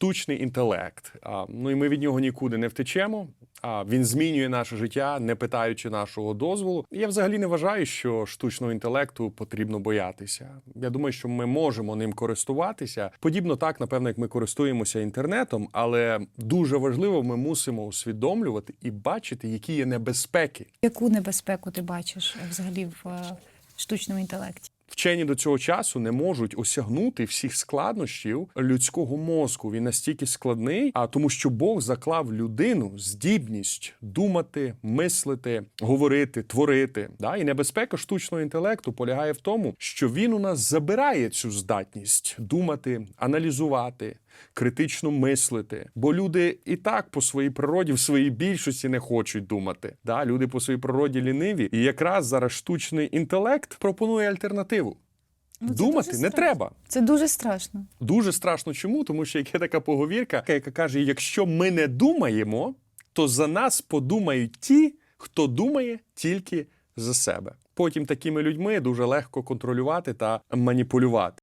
штучний інтелект. А, ну і ми від нього нікуди не втечемо. А він змінює наше життя, не питаючи нашого дозволу. Я взагалі не вважаю, що штучного інтелекту потрібно боятися. Я думаю, що ми можемо ним користуватися. Подібно так, напевно, як ми користуємося інтернетом, але дуже важливо, ми мусимо усвідомлювати і бачити, які є небезпеки. Яку небезпеку ти бачиш взагалі в е, штучному інтелекті? Вчені до цього часу не можуть осягнути всіх складнощів людського мозку. Він настільки складний, а тому, що Бог заклав людину здібність думати, мислити, говорити, творити. Да? І небезпека штучного інтелекту полягає в тому, що він у нас забирає цю здатність думати, аналізувати. Критично мислити, бо люди і так по своїй природі, в своїй більшості не хочуть думати. Да? Люди по своїй природі ліниві, і якраз зараз штучний інтелект пропонує альтернативу. Ну, Думати не страшно. треба. Це дуже страшно. Дуже страшно чому? Тому що є така поговірка, яка каже: якщо ми не думаємо, то за нас подумають ті, хто думає тільки за себе. Потім такими людьми дуже легко контролювати та маніпулювати.